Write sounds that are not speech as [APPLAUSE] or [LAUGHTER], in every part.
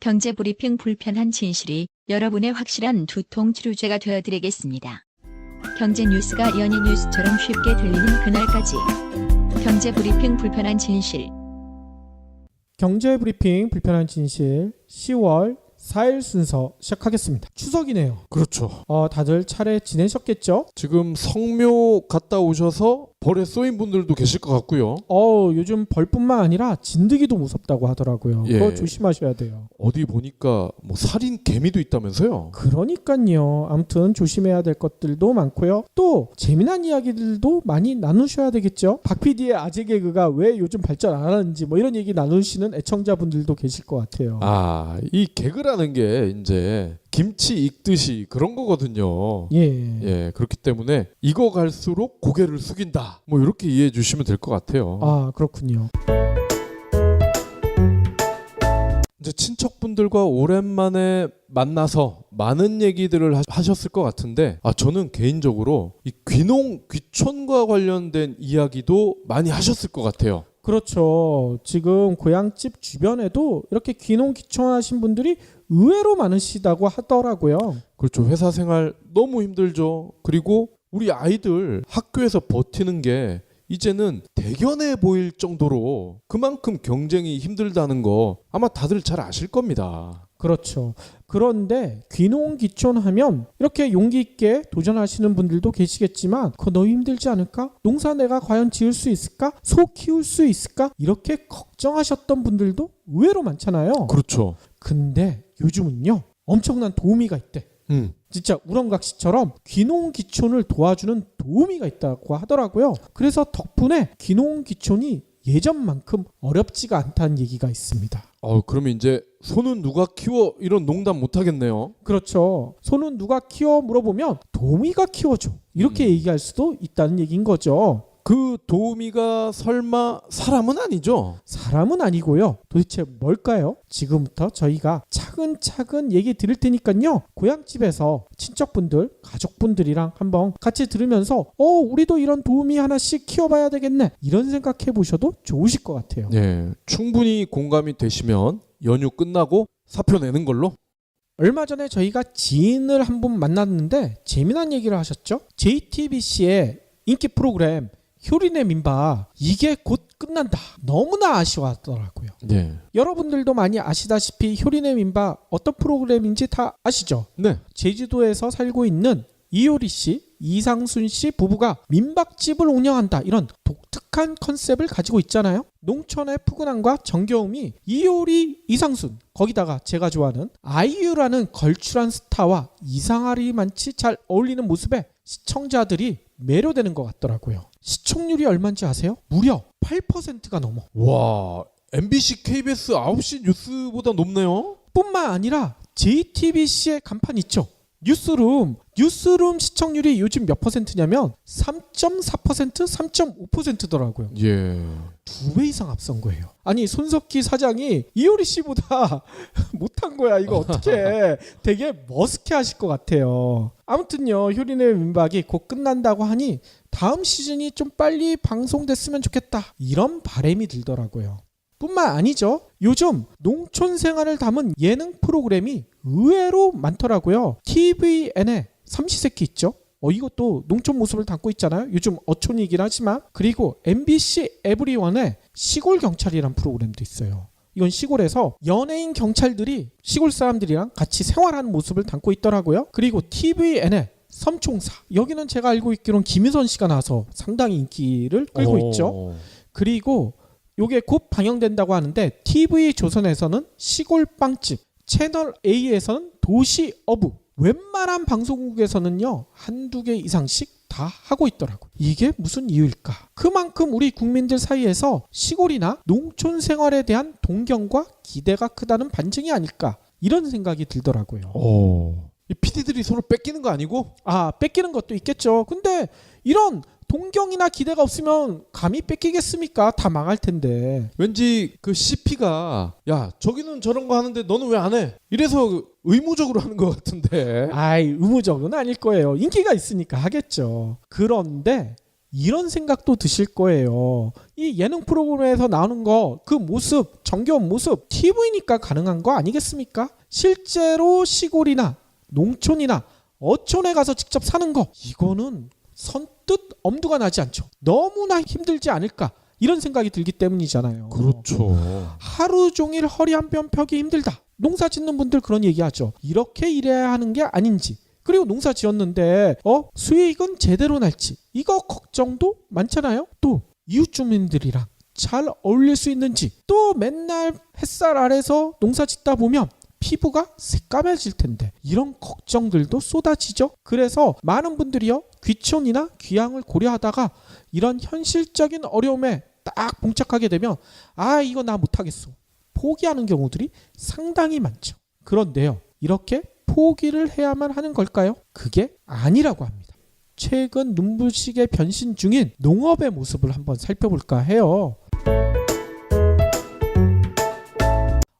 경제 브리핑 불편한 진실이 여러분의 확실한 두통 치료제가 되어드리겠습니다. 경제 뉴스가 연예 뉴스처럼 쉽게 들리는 그날까지 경제 브리핑 불편한 진실 경제 브리핑 불편한 진실 10월 4일 순서 시작하겠습니다. 추석이네요. 그렇죠. 어, 다들 차례 지내셨겠죠? 지금 성묘 갔다 오셔서 벌에 쏘인 분들도 계실 것 같고요. 어, 요즘 벌뿐만 아니라 진드기도 무섭다고 하더라고요. 예. 그거 조심하셔야 돼요. 어디 보니까 뭐 살인 개미도 있다면서요. 그러니까요. 아무튼 조심해야 될 것들도 많고요. 또 재미난 이야기들도 많이 나누셔야 되겠죠. 박 PD의 아재 개그가 왜 요즘 발전 안 하는지 뭐 이런 얘기 나누시는 애청자분들도 계실 것 같아요. 아, 이 개그라는 게 이제 김치 익듯이 그런 거거든요. 예. 예, 그렇기 때문에 이거 갈수록 고개를 숙인다. 뭐 이렇게 이해해 주시면 될 것 같아요. 아, 그렇군요. 이제 친척분들과 오랜만에 만나서 많은 얘기들을 하- 하셨을 것 같은데 아 저는 개인적으로 이 귀농 귀촌과 관련된 이야기도 많이 하셨을 것 같아요. 그렇죠. 지금 고향집 주변에도 이렇게 귀농 귀촌하신 분들이 의외로 많으시다고 하더라고요. 그렇죠. 회사 생활 너무 힘들죠. 그리고 우리 아이들 학교에서 버티는 게 이제는 대견해 보일 정도로 그만큼 경쟁이 힘들다는 거 아마 다들 잘 아실 겁니다. 그렇죠. 그런데 귀농 귀촌 하면 이렇게 용기 있게 도전하시는 분들도 계시겠지만 그거 너무 힘들지 않을까? 농사 내가 과연 지을 수 있을까? 소 키울 수 있을까? 이렇게 걱정하셨던 분들도 의외로 많잖아요. 그렇죠. 근데 요즘은요. 엄청난 도우미가 있대. 음. 진짜 우렁각시처럼 귀농귀촌을 도와주는 도우미가 있다고 하더라고요. 그래서 덕분에 귀농귀촌이 예전만큼 어렵지가 않다는 얘기가 있습니다. 어 그러면 이제 소는 누가 키워 이런 농담 못 하겠네요. 그렇죠. 소는 누가 키워 물어보면 도우미가 키워줘. 이렇게 음. 얘기할 수도 있다는 얘기인 거죠. 그 도우미가 설마 사람은 아니죠? 사람은 아니고요. 도대체 뭘까요? 지금부터 저희가 차근차근 얘기 드릴 테니까요. 고향집에서 친척분들, 가족분들이랑 한번 같이 들으면서 어, 우리도 이런 도우미 하나씩 키워봐야 되겠네. 이런 생각해 보셔도 좋으실 것 같아요. 네, 충분히 공감이 되시면 연휴 끝나고 사표 내는 걸로. 얼마 전에 저희가 지인을 한 분 만났는데 재미난 얘기를 하셨죠. JTBC의 인기 프로그램 효린의 민박 이게 곧 끝난다. 너무나 아쉬워하더라고요. 네, 여러분들도 많이 아시다시피 효린의 민박 어떤 프로그램인지 다 아시죠? 네, 제주도에서 살고 있는 이효리 씨, 이상순 씨 부부가 민박집을 운영한다. 이런 독특한 컨셉을 가지고 있잖아요. 농촌의 푸근함과 정겨움이 이효리, 이상순, 거기다가 제가 좋아하는 아이유라는 걸출한 스타와 이상하리만치 잘 어울리는 모습에 시청자들이 매료되는 것 같더라고요. 시청률이 얼마인지 아세요? 무려 8%가 넘어. 와, MBC, KBS 9시 뉴스보다 높네요. 뿐만 아니라 JTBC의 간판 있죠. 뉴스룸. 뉴스룸 시청률이 요즘 몇 퍼센트냐면 3.4%, 3.5%더라고요. 예, 두 배 이상 앞선 거예요. 아니 손석희 사장이 이효리 씨보다 [LAUGHS] 못한 거야. 이거 어떻게 되게 머스케 하실 것 같아요. 아무튼요, 효린의 민박이 곧 끝난다고 하니 다음 시즌이 좀 빨리 방송됐으면 좋겠다. 이런 바람이 들더라고요. 뿐만 아니죠. 요즘 농촌 생활을 담은 예능 프로그램이 의외로 많더라고요. TVN에 삼시세끼 있죠. 어 이것도 농촌 모습을 담고 있잖아요. 요즘 어촌이긴 하지만 그리고 MBC 에브리원에 시골 경찰이란 프로그램도 있어요. 이건 시골에서 연예인 경찰들이 시골 사람들이랑 같이 생활하는 모습을 담고 있더라고요. 그리고 TVN에 섬총사 여기는 제가 알고 있기로는 김윤선 씨가 나와서 상당히 인기를 끌고 오. 있죠. 그리고 요게 곧 방영된다고 하는데 TV 조선에서는 시골 빵집, 채널 A에서는 도시 어부, 웬만한 방송국에서는요 한두 개 이상씩 다 하고 있더라고. 이게 무슨 이유일까? 그만큼 우리 국민들 사이에서 시골이나 농촌 생활에 대한 동경과 기대가 크다는 반증이 아닐까 이런 생각이 들더라고요. 오, 이 PD들이 서로 뺏기는 거 아니고? 아 뺏기는 것도 있겠죠. 근데 이런 동경이나 기대가 없으면 감히 뺏기겠습니까? 다 망할 텐데. 왠지 그 CP가 야 저기는 저런 거 하는데 너는 왜 안 해? 이래서 의무적으로 하는 것 같은데. 아이 의무적은 아닐 거예요. 인기가 있으니까 하겠죠. 그런데 이런 생각도 드실 거예요. 이 예능 프로그램에서 나오는 거 그 모습 정겨운 모습 TV니까 가능한 거 아니겠습니까? 실제로 시골이나 농촌이나 어촌에 가서 직접 사는 거 이거는 선뜻 엄두가 나지 않죠. 너무나 힘들지 않을까 이런 생각이 들기 때문이잖아요. 그렇죠. 하루 종일 허리 한편 펴기 힘들다. 농사 짓는 분들 그런 얘기하죠. 이렇게 일해야 하는 게 아닌지. 그리고 농사 지었는데 어 수익은 제대로 날지 이거 걱정도 많잖아요. 또 이웃 주민들이랑 잘 어울릴 수 있는지 또 맨날 햇살 아래서 농사 짓다 보면 피부가 새까매질 텐데 이런 걱정들도 쏟아지죠. 그래서 많은 분들이요 귀촌이나 귀향을 고려하다가 이런 현실적인 어려움에 딱 봉착하게 되면 아 이거 나 못하겠어 포기하는 경우들이 상당히 많죠. 그런데요 이렇게 포기를 해야만 하는 걸까요? 그게 아니라고 합니다. 최근 눈부시게 변신 중인 농업의 모습을 한번 살펴볼까 해요.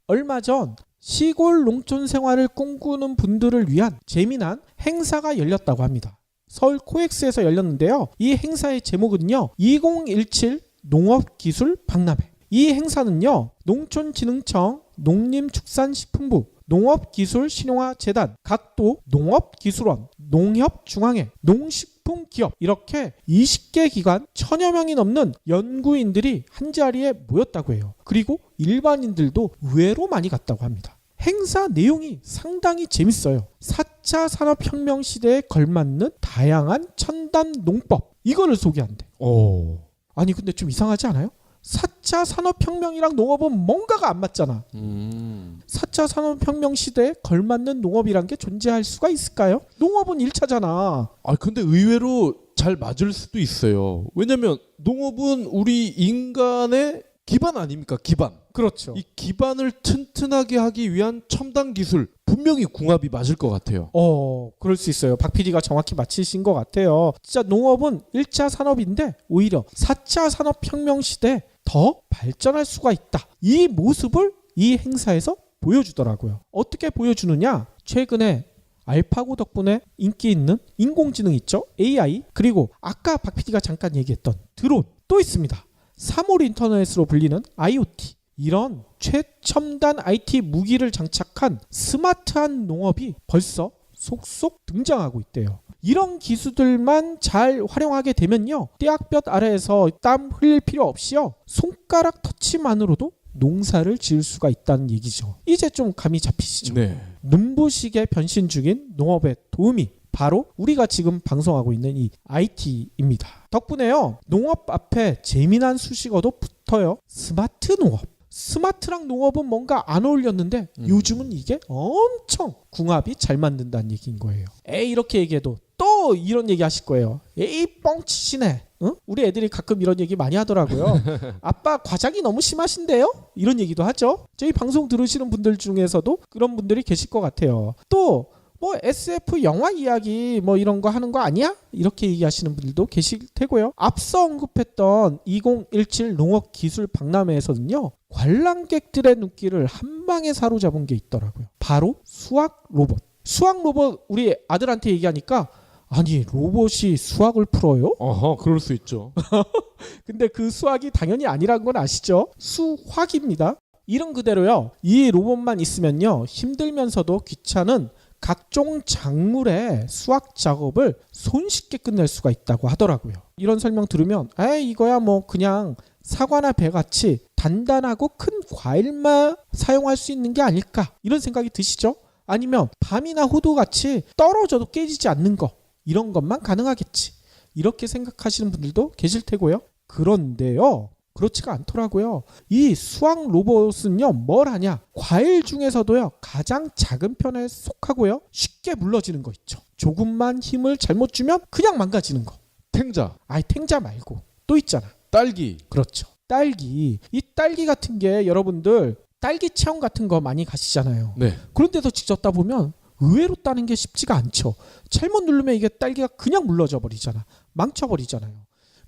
얼마 전 시골 농촌 생활을 꿈꾸는 분들을 위한 재미난 행사가 열렸다고 합니다. 서울 코엑스에서 열렸는데요. 이 행사의 제목은요. 2017 농업기술 박람회. 이 행사는요. 농촌진흥청, 농림축산식품부, 농업기술신용화재단, 각도 농업기술원, 농협중앙회, 농식 품 기업 이렇게 20개 기관 천여 명이 넘는 연구인들이 한자리에 모였다고 해요. 그리고 일반인들도 의외로 많이 갔다고 합니다. 행사 내용이 상당히 재밌어요. 4차 산업혁명 시대에 걸맞는 다양한 첨단 농법 이거를 소개한대. 오. 아니 근데 좀 이상하지 않아요? 4차 산업혁명이랑 농업은 뭔가가 안 맞잖아. 음. 4차 산업혁명 시대에 걸맞는 농업이란 게 존재할 수가 있을까요? 농업은 1차잖아. 아 근데 의외로 잘 맞을 수도 있어요. 왜냐면 농업은 우리 인간의 기반 아닙니까? 기반. 그렇죠. 이 기반을 튼튼하게 하기 위한 첨단 기술 분명히 궁합이 맞을 것 같아요. 어, 그럴 수 있어요. 박 PD가 정확히 맞히신 것 같아요. 진짜 농업은 1차 산업인데 오히려 4차 산업혁명 시대에 더 발전할 수가 있다. 이 모습을 이 행사에서 보여주더라고요. 어떻게 보여주느냐? 최근에 알파고 덕분에 인기 있는 인공지능 있죠? AI 그리고 아까 박 PD가 잠깐 얘기했던 드론 또 있습니다. 3월 인터넷으로 불리는 IoT 이런 최첨단 IT 무기를 장착한 스마트한 농업이 벌써 속속 등장하고 있대요. 이런 기술들만 잘 활용하게 되면요. 떼약볕 아래에서 땀 흘릴 필요 없이요. 손가락 터치만으로도 농사를 지을 수가 있다는 얘기죠. 이제 좀 감이 잡히시죠? 네. 눈부시게 변신 중인 농업의 도움이 바로 우리가 지금 방송하고 있는 이 IT입니다. 덕분에요. 농업 앞에 재미난 수식어도 붙어요. 스마트 농업. 스마트랑 농업은 뭔가 안 어울렸는데 음. 요즘은 이게 엄청 궁합이 잘 맞는다는 얘기인 거예요. 에이 이렇게 얘기해도 또 이런 얘기 하실 거예요. 에이 뻥치시네. 응? 우리 애들이 가끔 이런 얘기 많이 하더라고요. [LAUGHS] 아빠 과장이 너무 심하신데요? 이런 얘기도 하죠. 저희 방송 들으시는 분들 중에서도 그런 분들이 계실 것 같아요. 또 뭐 SF 영화 이야기 뭐 이런 거 하는 거 아니야? 이렇게 얘기하시는 분들도 계실 테고요. 앞서 언급했던 2017 농업 기술 박람회에서는요. 관람객들의 눈길을 한 방에 사로잡은 게 있더라고요. 바로 수학 로봇. 수학 로봇 우리 아들한테 얘기하니까 아니 로봇이 수학을 풀어요? 어허, 그럴 수 있죠. [LAUGHS] 근데 그 수학이 당연히 아니라는 건 아시죠? 수화기입니다. 이름 그대로요. 이 로봇만 있으면요. 힘들면서도 귀찮은 각종 작물의 수학 작업을 손쉽게 끝낼 수가 있다고 하더라고요. 이런 설명 들으면 에이 이거야 뭐 그냥 사과나 배 같이 단단하고 큰 과일만 사용할 수 있는 게 아닐까 이런 생각이 드시죠? 아니면 밤이나 호두 같이 떨어져도 깨지지 않는 거 이런 것만 가능하겠지 이렇게 생각하시는 분들도 계실 테고요. 그런데요. 그렇지가 않더라고요. 이 수학 로봇은요, 뭘 하냐? 과일 중에서도요, 가장 작은 편에 속하고요, 쉽게 물러지는 거 있죠. 조금만 힘을 잘못 주면 그냥 망가지는 거. 탱자, 아이, 탱자 말고 또 있잖아. 딸기. 그렇죠. 딸기. 이 딸기 같은 게 여러분들 딸기 체험 같은 거 많이 가시잖아요. 네. 그런데도 직접 따보면 의외로 따는 게 쉽지가 않죠. 잘못 누르면 이게 딸기가 그냥 물러져 버리잖아. 망쳐버리잖아요.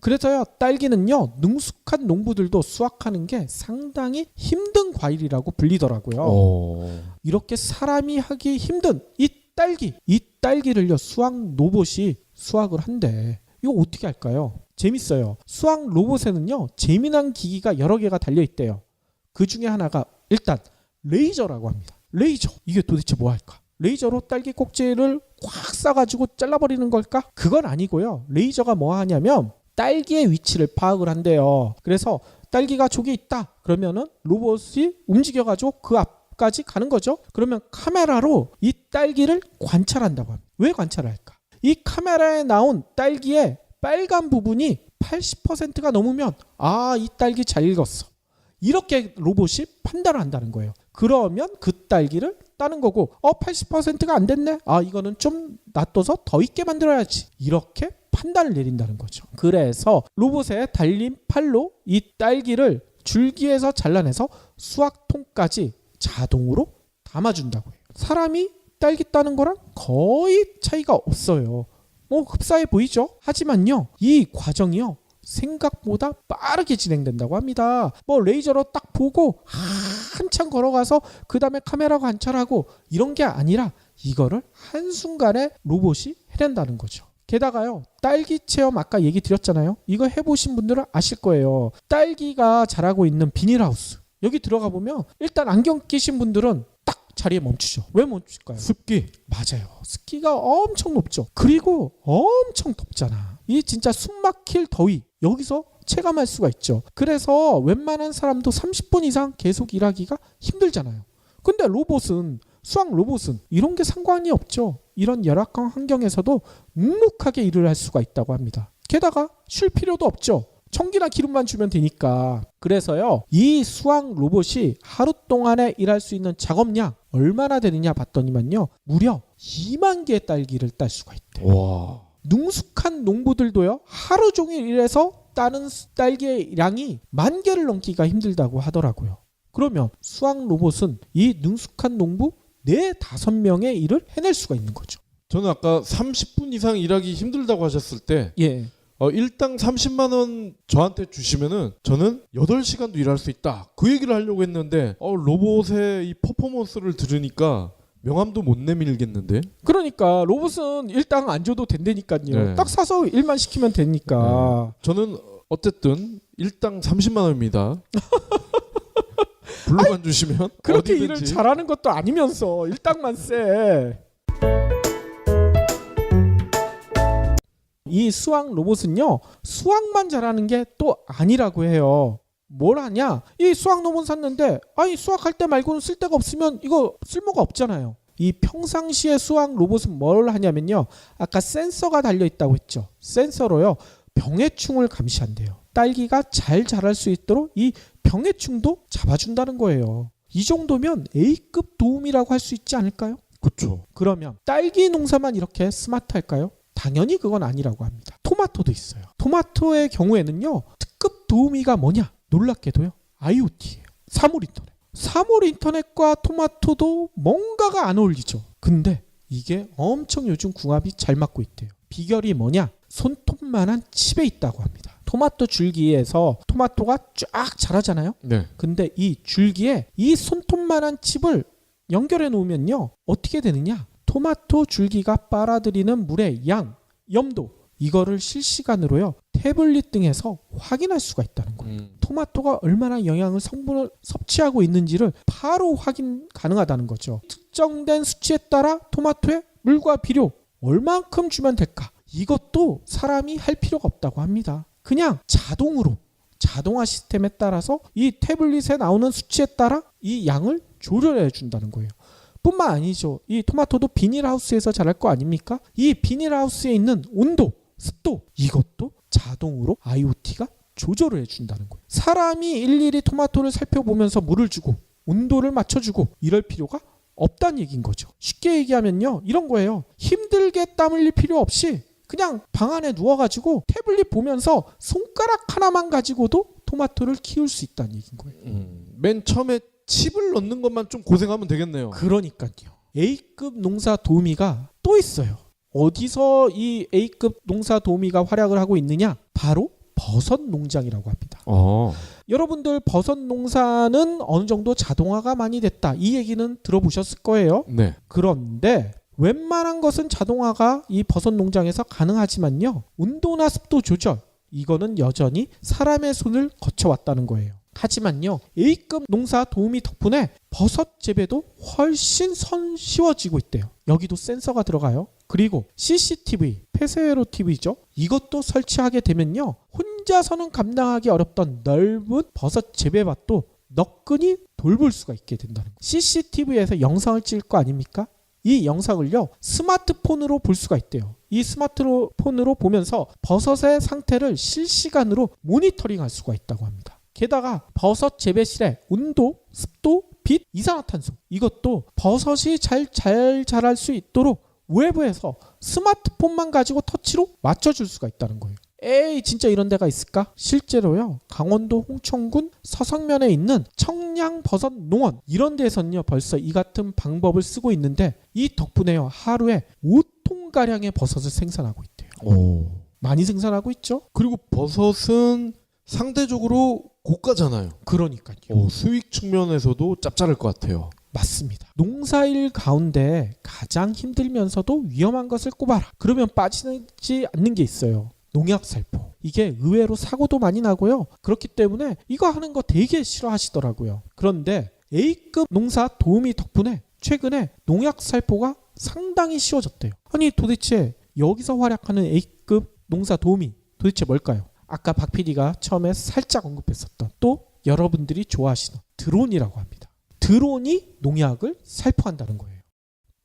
그래서요, 딸기는요, 능숙한 농부들도 수확하는 게 상당히 힘든 과일이라고 불리더라고요. 어. 이렇게 사람이 하기 힘든 이 딸기, 이 딸기를요, 수학 로봇이 수확을 한대. 이거 어떻게 할까요? 재밌어요. 수학 로봇에는요 재미난 기기가 여러 개가 달려 있대요. 그 중에 하나가 일단 레이저라고 합니다. 레이저 이게 도대체 뭐 할까? 레이저로 딸기 꼭지를 꽉 싸가지고 잘라버리는 걸까? 그건 아니고요. 레이저가 뭐 하냐면 딸기의 위치를 파악을 한대요. 그래서 딸기가 저기 있다. 그러면은 로봇이 움직여가지고 그 앞까지 가는 거죠. 그러면 카메라로 이 딸기를 관찰한다고 합니다. 왜 관찰할까? 이 카메라에 나온 딸기의 빨간 부분이 80%가 넘으면 아, 이 딸기 잘 익었어. 이렇게 로봇이 판단을 한다는 거예요. 그러면 그 딸기를 따는 거고 어 80%가 안 됐네. 아 이거는 좀 놔둬서 더 있게 만들어야지. 이렇게 판단을 내린다는 거죠. 그래서 로봇에 달린 팔로 이 딸기를 줄기에서 잘라내서 수확통까지 자동으로 담아준다고 해요. 사람이 딸기 따는 거랑 거의 차이가 없어요. 뭐 흡사해 보이죠? 하지만요, 이 과정이요. 생각보다 빠르게 진행된다고 합니다. 뭐 레이저로 딱 보고 한참 걸어가서 그 다음에 카메라 관찰하고 이런 게 아니라 이거를 한순간에 로봇이 해낸다는 거죠. 게다가요, 딸기 체험 아까 얘기 드렸잖아요. 이거 해보신 분들은 아실 거예요. 딸기가 자라고 있는 비닐하우스. 여기 들어가 보면 일단 안경 끼신 분들은 딱 자리에 멈추죠. 왜 멈출까요? 습기. 맞아요. 습기가 엄청 높죠. 그리고 엄청 덥잖아. 이 진짜 숨 막힐 더위. 여기서 체감할 수가 있죠. 그래서 웬만한 사람도 30분 이상 계속 일하기가 힘들잖아요. 근데 로봇은 수학 로봇은 이런 게 상관이 없죠. 이런 열악한 환경에서도 묵묵하게 일을 할 수가 있다고 합니다. 게다가 쉴 필요도 없죠. 청기나 기름만 주면 되니까. 그래서요, 이 수학 로봇이 하루 동안에 일할 수 있는 작업량 얼마나 되느냐 봤더니만요, 무려 2만 개의 딸기를 딸 수가 있대요. 와. 능숙한 농부들도요, 하루 종일 일해서 따는 딸기의 양이 만 개를 넘기가 힘들다고 하더라고요. 그러면 수학 로봇은 이 능숙한 농부 네 다섯 명의 일을 해낼 수가 있는 거죠. 저는 아까 30분 이상 일하기 힘들다고 하셨을 때 예. 어, 일당 30만 원 저한테 주시면은 저는 8시간도 일할 수 있다. 그 얘기를 하려고 했는데 어, 로봇의 이 퍼포먼스를 들으니까 명함도 못 내밀겠는데. 그러니까 로봇은 일당 안 줘도 된다니까요. 네. 딱 사서 일만 시키면 되니까. 저는 어쨌든 일당 30만 원입니다. [LAUGHS] 불러만 주시면 그렇게 어디든지. 일을 잘하는 것도 아니면서 일당만 쎄. 이 수학 로봇은요 수학만 잘하는 게 또 아니라고 해요. 뭘 하냐? 이 수학 로봇 샀는데 아니 수학할 때 말고는 쓸 데가 없으면 이거 쓸모가 없잖아요. 이 평상시에 수학 로봇은 뭘 하냐면요. 아까 센서가 달려 있다고 했죠. 센서로요. 병해충을 감시한대요. 딸기가 잘 자랄 수 있도록 이 병해충도 잡아준다는 거예요. 이 정도면 A급 도움이라고 할 수 있지 않을까요? 그렇죠. 그러면 딸기 농사만 이렇게 스마트할까요? 당연히 그건 아니라고 합니다. 토마토도 있어요. 토마토의 경우에는요. 특급 도우미가 뭐냐? 놀랍게도요. IoT예요. 사물 인터넷. 사물 인터넷과 토마토도 뭔가가 안 어울리죠. 근데 이게 엄청 요즘 궁합이 잘 맞고 있대요. 비결이 뭐냐? 손톱만한 칩에 있다고 합니다. 토마토 줄기에서 토마토가 쫙 자라잖아요. 네. 근데 이 줄기에 이 손톱만한 칩을 연결해 놓으면요 어떻게 되느냐 토마토 줄기가 빨아들이는 물의 양 염도 이거를 실시간으로요 태블릿 등에서 확인할 수가 있다는 거예요 음. 토마토가 얼마나 영양을 성분을 섭취하고 있는지를 바로 확인 가능하다는 거죠 특정된 수치에 따라 토마토에 물과 비료 얼만큼 주면 될까 이것도 사람이 할 필요가 없다고 합니다 그냥 자동으로 자동화 시스템에 따라서 이 태블릿에 나오는 수치에 따라 이 양을 조절해 준다는 거예요. 뿐만 아니죠. 이 토마토도 비닐하우스에서 자랄 거 아닙니까? 이 비닐하우스에 있는 온도, 습도 이것도 자동으로 IoT가 조절을 해준다는 거예요. 사람이 일일이 토마토를 살펴보면서 물을 주고 온도를 맞춰주고 이럴 필요가 없다는 얘기인 거죠. 쉽게 얘기하면요. 이런 거예요. 힘들게 땀 흘릴 필요 없이 그냥 방 안에 누워가지고 태블릿 보면서 손가락 하나만 가지고도 토마토를 키울 수 있다는 얘기인 거예요. 음. 맨 처음에 칩을 넣는 것만 좀 고생하면 되겠네요. 그러니까요. A급 농사 도우미가 또 있어요. 어디서 이 A급 농사 도우미가 활약을 하고 있느냐? 바로 버섯 농장이라고 합니다. 어. 여러분들 버섯 농사는 어느 정도 자동화가 많이 됐다. 이 얘기는 들어보셨을 거예요. 네. 그런데 웬만한 것은 자동화가 이 버섯 농장에서 가능하지만요. 온도나 습도 조절 이거는 여전히 사람의 손을 거쳐왔다는 거예요. 하지만요. A급 농사 도우미 덕분에 버섯 재배도 훨씬 손쉬워지고 있대요. 여기도 센서가 들어가요. 그리고 CCTV, 폐쇄로 TV죠. 이것도 설치하게 되면요. 혼자서는 감당하기 어렵던 넓은 버섯 재배밭도 너끈히 돌볼 수가 있게 된다는 거예요. CCTV에서 영상을 찍을 거 아닙니까? 이 영상을요 스마트폰으로 볼 수가 있대요. 이 스마트폰으로 보면서 버섯의 상태를 실시간으로 모니터링할 수가 있다고 합니다. 게다가 버섯 재배실의 온도, 습도, 빛, 이산화탄소 이것도 버섯이 잘 잘 자랄 수 있도록 외부에서 스마트폰만 가지고 터치로 맞춰줄 수가 있다는 거예요. 에이 진짜 이런 데가 있을까? 실제로요 강원도 홍천군 서성면에 있는 청량버섯 농원 이런 데에서는요 벌써 이 같은 방법을 쓰고 있는데 이 덕분에요 하루에 5톤 가량의 버섯을 생산하고 있대요. 오. 많이 생산하고 있죠? 그리고 버섯은 상대적으로 고가잖아요. 그러니까요. 오, 수익 측면에서도 짭짤할 것 같아요. 맞습니다. 농사일 가운데 가장 힘들면서도 위험한 것을 꼽아라. 그러면 빠지지 않는 게 있어요. 농약 살포. 이게 의외로 사고도 많이 나고요. 그렇기 때문에 이거 하는 거 되게 싫어하시더라고요. 그런데 A급 농사 도우미 덕분에 최근에 농약 살포가 상당히 쉬워졌대요. 아니 도대체 여기서 활약하는 A급 농사 도우미 도대체 뭘까요? 아까 박 PD가 처음에 살짝 언급했었던 또 여러분들이 좋아하시는 드론이라고 합니다. 드론이 농약을 살포한다는 거예요.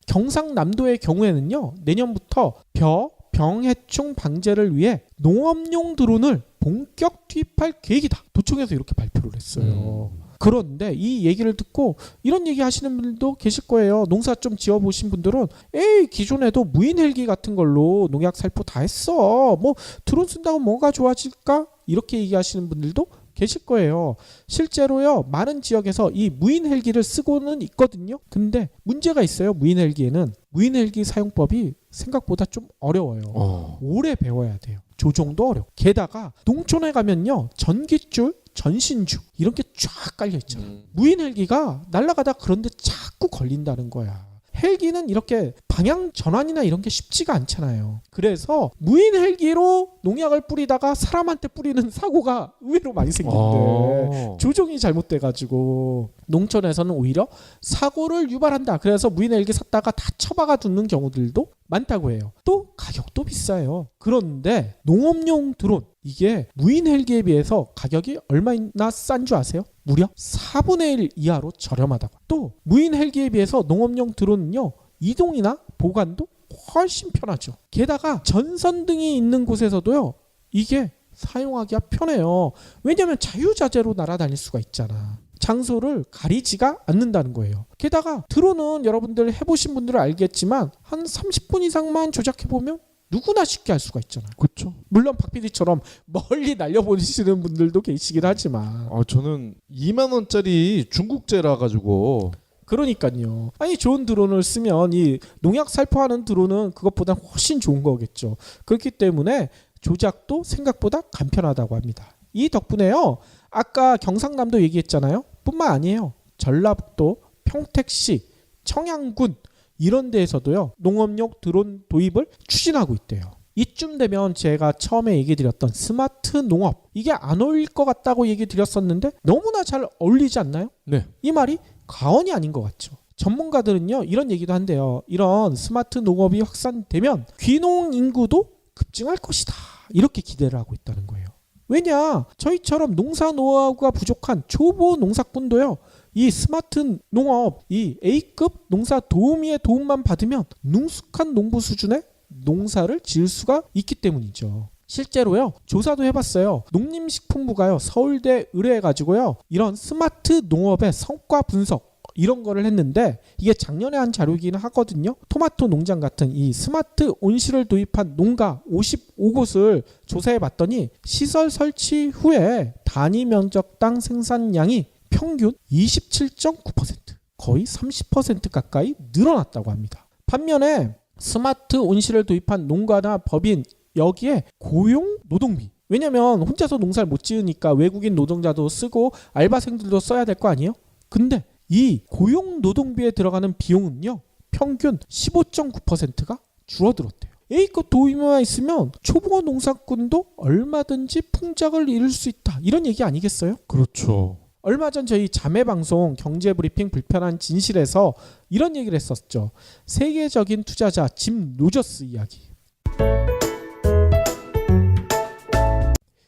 경상남도의 경우에는요, 내년부터 벼, 병해충 방제를 위해 농업용 드론을 본격 투입할 계획이다. 도청에서 이렇게 발표를 했어요. 그런데 이 얘기를 듣고 이런 얘기 하시는 분들도 계실 거예요. 농사 좀 지어 보신 분들은 에이 기존에도 무인 헬기 같은 걸로 농약 살포 다 했어. 뭐 드론 쓴다고 뭐가 좋아질까? 이렇게 얘기하시는 분들도 계실 거예요. 실제로요 많은 지역에서 이 무인 헬기를 쓰고는 있거든요. 근데 문제가 있어요. 무인 헬기에는 무인 헬기 사용법이 생각보다 좀 어려워요. 어. 오래 배워야 돼요. 조종도 어려워. 게다가 농촌에 가면요 전기줄, 전신줄 이런 게 쫙 깔려 있잖아요. 무인 헬기가 날아가다 그런데 자꾸 걸린다는 거야. 헬기는 이렇게 방향 전환이나 이런 게 쉽지가 않잖아요. 그래서 무인 헬기로 농약을 뿌리다가 사람한테 뿌리는 사고가 의외로 많이 생긴대. 아. 조종이 잘못돼가지고 농촌에서는 오히려 사고를 유발한다. 그래서 무인 헬기 샀다가 다 처박아 두는 경우들도 많다고 해요. 또 가격도 비싸요. 그런데 농업용 드론 이게 무인 헬기에 비해서 가격이 얼마나 싼 줄 아세요? 무려 4분의 1 이하로 저렴하다고. 또 무인 헬기에 비해서 농업용 드론은요 이동이나 보관도 훨씬 편하죠. 게다가 전선 등이 있는 곳에서도요 이게 사용하기가 편해요. 왜냐하면 자유자재로 날아다닐 수가 있잖아. 장소를 가리지가 않는다는 거예요. 게다가 드론은 여러분들 해보신 분들은 알겠지만 한 30분 이상만 조작해보면 누구나 쉽게 할 수가 있잖아요. 그렇죠. 물론 박 PD처럼 멀리 날려보시는 분들도 계시긴 하지만 아, 저는 2만 원짜리 중국제라 가지고 그러니까요. 아니 좋은 드론을 쓰면 이 농약 살포하는 드론은 그것보다 훨씬 좋은 거겠죠. 그렇기 때문에 조작도 생각보다 간편하다고 합니다. 이 덕분에요. 아까 경상남도 얘기했잖아요. 뿐만 아니에요. 전라북도, 평택시, 청양군 이런 데에서도요. 농업용 드론 도입을 추진하고 있대요. 이쯤 되면 제가 처음에 얘기 드렸던 스마트 농업 이게 안 어울릴 것 같다고 얘기 드렸었는데 너무나 잘 어울리지 않나요? 네. 이 말이 과언이 아닌 것 같죠. 전문가들은요 이런 얘기도 한대요. 이런 스마트 농업이 확산되면 귀농 인구도 급증할 것이다. 이렇게 기대를 하고 있다는 거예요. 왜냐 저희처럼 농사 노하우가 부족한 초보 농사꾼도요 이 스마트 농업 이 A급 농사 도우미의 도움만 받으면 능숙한 농부 수준의 농사를 지을 수가 있기 때문이죠. 실제로요 조사도 해봤어요. 농림식품부가요 서울대 의뢰해가지고요 이런 스마트 농업의 성과 분석 이런 거를 했는데 이게 작년에 한 자료이기는 하거든요. 토마토 농장 같은 이 스마트 온실을 도입한 농가 55곳을 조사해 봤더니 시설 설치 후에 단위 면적당 생산량이 평균 27.9% 거의 30% 가까이 늘어났다고 합니다. 반면에 스마트 온실을 도입한 농가나 법인 여기에 고용 노동비 왜냐면 혼자서 농사를 못 지으니까 외국인 노동자도 쓰고 알바생들도 써야 될 거 아니에요? 근데 이 고용 노동비에 들어가는 비용은요 평균 15.9%가 줄어들었대요. A급 도의만 있으면 초보 농사꾼도 얼마든지 풍작을 이룰 수 있다. 이런 얘기 아니겠어요? 그렇죠. 얼마 전 저희 자매 방송 경제 브리핑 불편한 진실에서 이런 얘기를 했었죠. 세계적인 투자자 짐 로저스 이야기.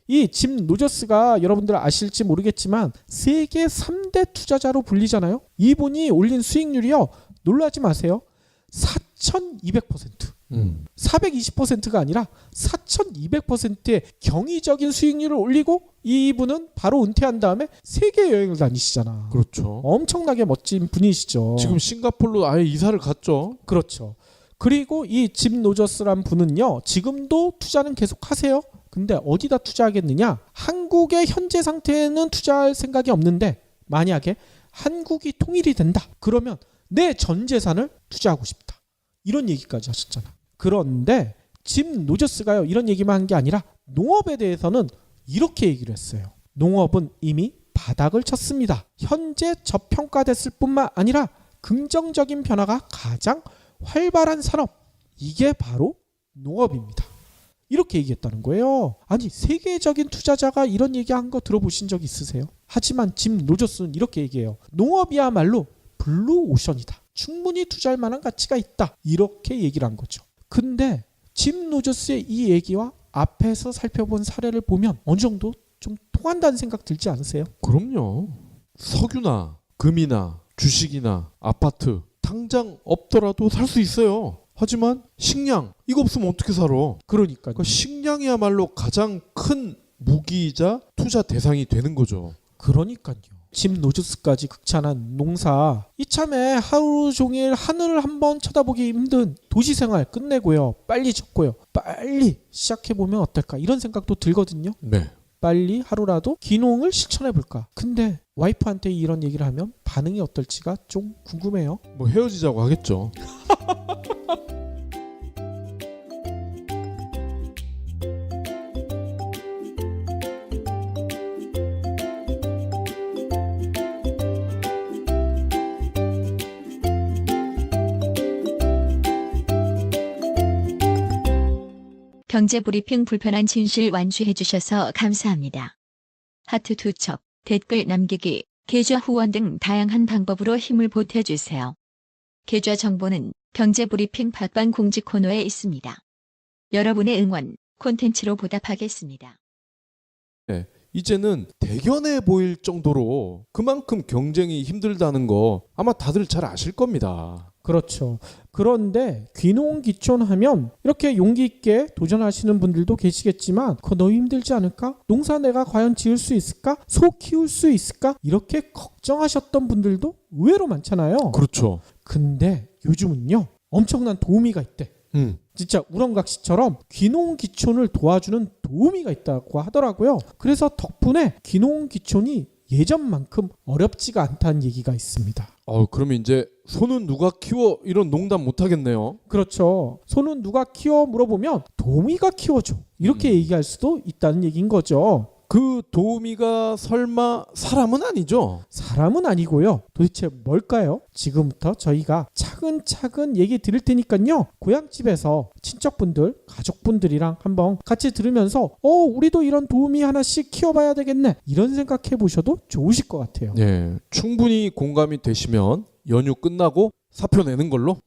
이 짐 로저스가 여러분들 아실지 모르겠지만 세계 3대 투자자로 불리잖아요. 이분이 올린 수익률이요. 놀라지 마세요. 4,200%. 음. 420%가 아니라 4,200%의 경이적인 수익률을 올리고 이분은 바로 은퇴한 다음에 세계 여행을 다니시잖아. 그렇죠. 엄청나게 멋진 분이시죠. 지금 싱가폴로 아예 이사를 갔죠. 그렇죠. 그리고 이 짐 노저스란 분은요. 지금도 투자는 계속 하세요. 근데 어디다 투자하겠느냐? 한국의 현재 상태에는 투자할 생각이 없는데 만약에 한국이 통일이 된다. 그러면 내 전 재산을 투자하고 싶다. 이런 얘기까지 하셨잖아. 그런데 짐 노저스가요. 이런 얘기만 한 게 아니라 농업에 대해서는 이렇게 얘기를 했어요. 농업은 이미 바닥을 쳤습니다. 현재 저평가됐을 뿐만 아니라 긍정적인 변화가 가장 활발한 산업 이게 바로 농업입니다. 이렇게 얘기했다는 거예요. 아니 세계적인 투자자가 이런 얘기한 거 들어보신 적 있으세요? 하지만 짐 로저스는 이렇게 얘기해요. 농업이야말로 블루 오션이다. 충분히 투자할 만한 가치가 있다. 이렇게 얘기를 한 거죠. 근데 짐 로저스의 이 얘기와 앞에서 살펴본 사례를 보면 어느 정도 좀 통한다는 생각 들지 않으세요? 그럼요. 석유나 금이나 주식이나 아파트 당장 없더라도 살 수 있어요. 하지만 식량 이거 없으면 어떻게 살아? 그러니까 식량이야말로 가장 큰 무기이자 투자 대상이 되는 거죠. 그러니까요. 짐 노즈스까지 극찬한 농사 이참에 하루 종일 하늘을 한번 쳐다보기 힘든 도시 생활 끝내고요. 빨리 접고요. 빨리 시작해 보면 어떨까 이런 생각도 들거든요. 네. 빨리 하루라도 귀농을 실천해 볼까. 근데 와이프한테 이런 얘기를 하면 반응이 어떨지가 좀 궁금해요. 뭐 헤어지자고 하겠죠. [LAUGHS] 경제 브리핑 불편한 진실 완수해 주셔서 감사합니다. 하트 투척, 댓글 남기기, 계좌 후원 등 다양한 방법으로 힘을 보태 주세요. 계좌 정보는 경제 브리핑 팟빵 공지 코너에 있습니다. 여러분의 응원, 콘텐츠로 보답하겠습니다. 이제는 대견해 보일 정도로 그만큼 경쟁이 힘들다는 거 아마 다들 잘 아실 겁니다. 그렇죠. 그런데 귀농 귀촌 하면 이렇게 용기 있게 도전하시는 분들도 계시겠지만 그거 너무 힘들지 않을까? 농사 내가 과연 지을 수 있을까? 소 키울 수 있을까? 이렇게 걱정하셨던 분들도 의외로 많잖아요. 그렇죠. 근데 요즘은요 엄청난 도우미가 있대. 음. 진짜 우렁각시처럼 귀농 귀촌을 도와주는 도우미가 있다고 하더라고요. 그래서 덕분에 귀농 귀촌이 예전만큼 어렵지가 않다는 얘기가 있습니다. 어, 그러면 이제 소는 누가 키워 이런 농담 못 하겠네요. 그렇죠. 소는 누가 키워 물어보면 도우미가 키워줘. 이렇게 음. 얘기할 수도 있다는 얘기인 거죠. 그 도우미가 설마 사람은 아니죠? 사람은 아니고요. 도대체 뭘까요? 지금부터 저희가 차근차근 얘기 드릴 테니까요. 고향집에서 친척분들, 가족분들이랑 한번 같이 들으면서 어, 우리도 이런 도우미 하나씩 키워봐야 되겠네. 이런 생각해 보셔도 좋으실 것 같아요. 네. 충분히 공감이 되시면 연휴 끝나고 사표 내는 걸로.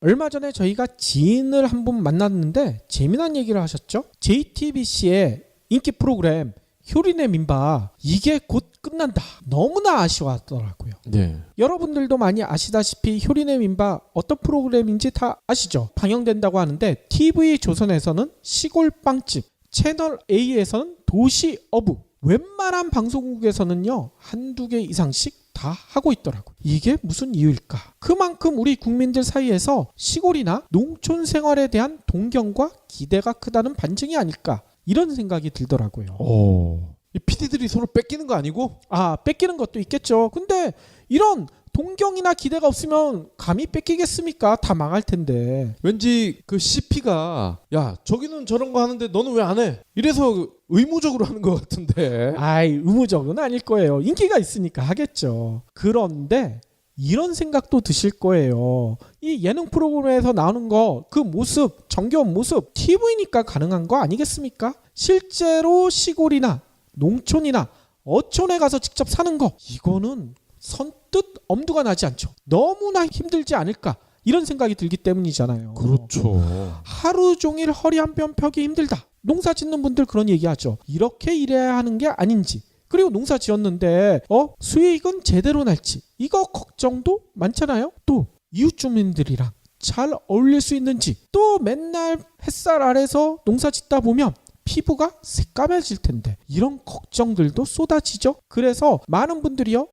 얼마 전에 저희가 지인을 한 분 만났는데 재미난 얘기를 하셨죠. JTBC의 인기 프로그램 효린의 민바 이게 곧 끝난다. 너무나 아쉬워하더라고요. 네. 여러분들도 많이 아시다시피 효린의 민바 어떤 프로그램인지 다 아시죠? 방영된다고 하는데 TV 조선에서는 시골 빵집, 채널 A에서는 도시 어부, 웬만한 방송국에서는요 한두 개 이상씩 다 하고 있더라고요. 이게 무슨 이유일까? 그만큼 우리 국민들 사이에서 시골이나 농촌 생활에 대한 동경과 기대가 크다는 반증이 아닐까 이런 생각이 들더라고요. 어. 이 PD들이 서로 뺏기는 거 아니고? 아 뺏기는 것도 있겠죠. 근데 이런 동경이나 기대가 없으면 감히 뺏기겠습니까? 다 망할 텐데. 왠지 그 CP가 야 저기는 저런 거 하는데 너는 왜 안 해? 이래서 의무적으로 하는 것 같은데. 아이 의무적은 아닐 거예요. 인기가 있으니까 하겠죠. 그런데 이런 생각도 드실 거예요. 이 예능 프로그램에서 나오는 거 그 모습 정겨운 모습 TV니까 가능한 거 아니겠습니까? 실제로 시골이나 농촌이나 어촌에 가서 직접 사는 거 이거는 선뜻 엄두가 나지 않죠. 너무나 힘들지 않을까 이런 생각이 들기 때문이잖아요. 그렇죠. 하루 종일 허리 한 편 펴기 힘들다. 농사 짓는 분들 그런 얘기하죠. 이렇게 일해야 하는 게 아닌지. 그리고 농사 지었는데 어 수익은 제대로 날지 이거 걱정도 많잖아요. 또 이웃 주민들이랑 잘 어울릴 수 있는지 또 맨날 햇살 아래서 농사 짓다 보면 피부가 새까매질 텐데 이런 걱정들도 쏟아지죠. 그래서 많은 분들이요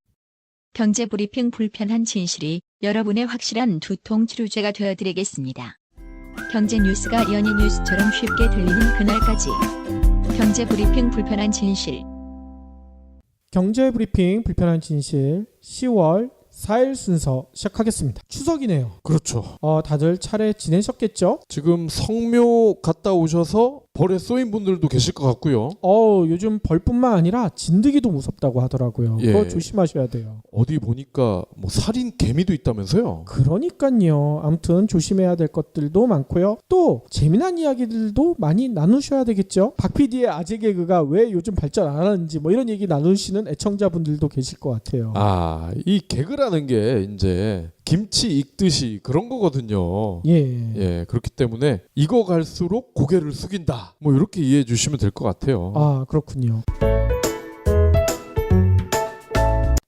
경제 브리핑 불편한 진실이 여러분의 확실한 두통 치료제가 되어드리겠습니다. 경제 뉴스가 연예 뉴스처럼 쉽게 들리는 그날까지 경제 브리핑 불편한 진실 경제 브리핑 불편한 진실 10월 4일 순서 시작하겠습니다. 추석이네요. 그렇죠. 어, 다들 차례 지내셨겠죠? 지금 성묘 갔다 오셔서 벌에 쏘인 분들도 계실 것 같고요. 어, 요즘 벌뿐만 아니라 진드기도 무섭다고 하더라고요. 예. 그거 조심하셔야 돼요. 어디 보니까 뭐 살인 개미도 있다면서요. 그러니까요. 아무튼 조심해야 될 것들도 많고요. 또 재미난 이야기들도 많이 나누셔야 되겠죠. 박 PD의 아재 개그가 왜 요즘 발전 안 하는지 뭐 이런 얘기 나누시는 애청자분들도 계실 것 같아요. 아, 이 개그라는 게 이제 김치 익듯이 그런 거거든요. 예. 예, 그렇기 때문에 이거 갈수록 고개를 숙인다. 뭐 이렇게 이해해 주시면 될 것 같아요. 아, 그렇군요.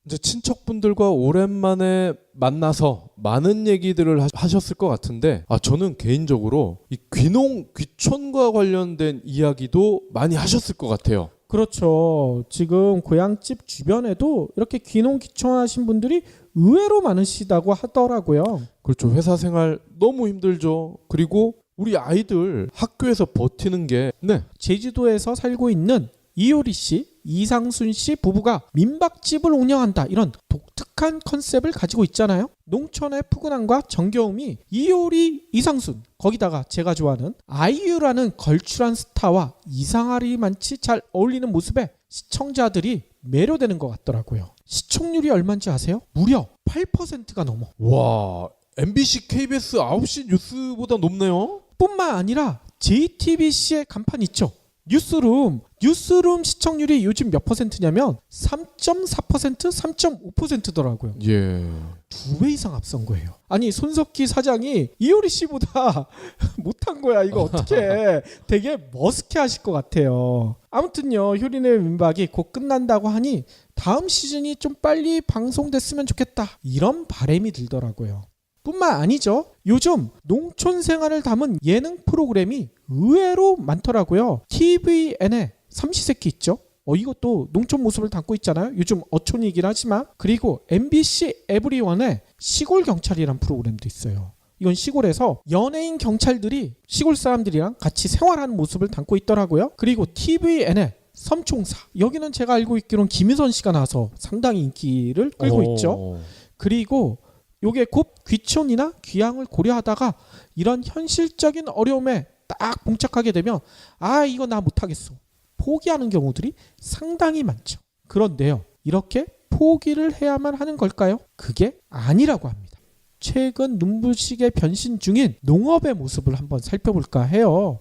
이제 친척분들과 오랜만에 만나서 많은 얘기들을 하- 하셨을 것 같은데 아 저는 개인적으로 이 귀농 귀촌과 관련된 이야기도 많이 하셨을 것 같아요. 그렇죠. 지금 고향집 주변에도 이렇게 귀농 귀촌하신 분들이 의외로 많으시다고 하더라고요. 그렇죠. 회사 생활 너무 힘들죠. 그리고 우리 아이들 학교에서 버티는 게 네. 제주도에서 살고 있는 이효리 씨, 이상순 씨 부부가 민박집을 운영한다. 이런 독특한 컨셉을 가지고 있잖아요. 농촌의 푸근함과 정겨움이 이효리, 이상순, 거기다가 제가 좋아하는 아이유라는 걸출한 스타와 이상하리 많지 잘 어울리는 모습에 시청자들이 매료되는 것 같더라고요. 시청률이 얼마인지 아세요? 무려 8%가 넘어. 와 MBC, KBS 9시 뉴스보다 높네요. 뿐만 아니라 JTBC의 간판 있죠. 뉴스룸. 뉴스룸 시청률이 요즘 몇 퍼센트냐면 3.4%, 3.5%더라고요. 예. 두 배 이상 앞선 거예요. 아니 손석희 사장이 이효리 씨보다 [LAUGHS] 못한 거야. 이거 어떻게? [LAUGHS] 되게 머스케 하실 것 같아요. 아무튼요, 효린의 민박이 곧 끝난다고 하니 다음 시즌이 좀 빨리 방송됐으면 좋겠다. 이런 바람이 들더라고요. 뿐만 아니죠. 요즘 농촌 생활을 담은 예능 프로그램이 의외로 많더라고요. TVN에 삼시세끼 있죠. 어, 이것도 농촌 모습을 담고 있잖아요. 요즘 어촌이긴 하지만 그리고 MBC 에브리원에 시골 경찰이란 프로그램도 있어요. 이건 시골에서 연예인 경찰들이 시골 사람들이랑 같이 생활하는 모습을 담고 있더라고요. 그리고 TVN에 섬총사 여기는 제가 알고 있기로는 김희선 씨가 나와서 상당히 인기를 끌고 오. 있죠. 그리고 요게 곧 귀촌이나 귀향을 고려하다가 이런 현실적인 어려움에 딱 봉착하게 되면 아 이거 나 못하겠어 포기하는 경우들이 상당히 많죠 그런데요 이렇게 포기를 해야만 하는 걸까요? 그게 아니라고 합니다 최근 눈부시게 변신 중인 농업의 모습을 한번 살펴볼까 해요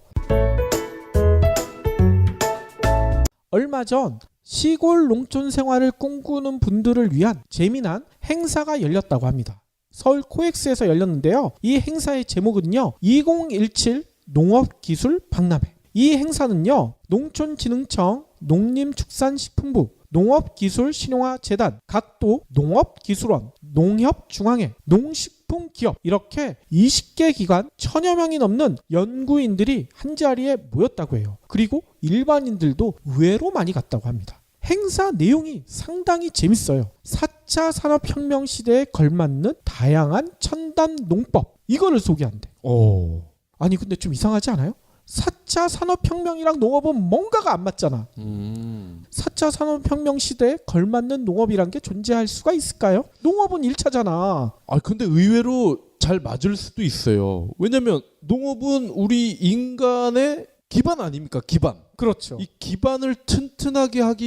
얼마 전 시골 농촌 생활을 꿈꾸는 분들을 위한 재미난 행사가 열렸다고 합니다. 서울 코엑스에서 열렸는데요. 이 행사의 제목은요. 2017 농업기술 박람회. 이 행사는요. 농촌진흥청, 농림축산식품부, 농업기술신용화재단, 각도 농업기술원, 농협중앙회, 농식품기업 이렇게 20개 기관 천여 명이 넘는 연구인들이 한자리에 모였다고 해요. 그리고 일반인들도 의외로 많이 갔다고 합니다. 행사 내용이 상당히 재밌어요. 4차 산업혁명 시대에 걸맞는 다양한 첨단 농법 이거를 소개한대. 오. 아니 근데 좀 이상하지 않아요? 4차 산업혁명이랑 농업은 뭔가가 안 맞잖아. 음. 4차 산업혁명 시대에 걸맞는 농업이란 게 존재할 수가 있을까요? 농업은 1차잖아. 아 근데 의외로 잘 맞을 수도 있어요. 왜냐면 농업은 우리 인간의 기반 아닙니까? 기반. 그렇죠. 이 기반을 튼튼하게 하기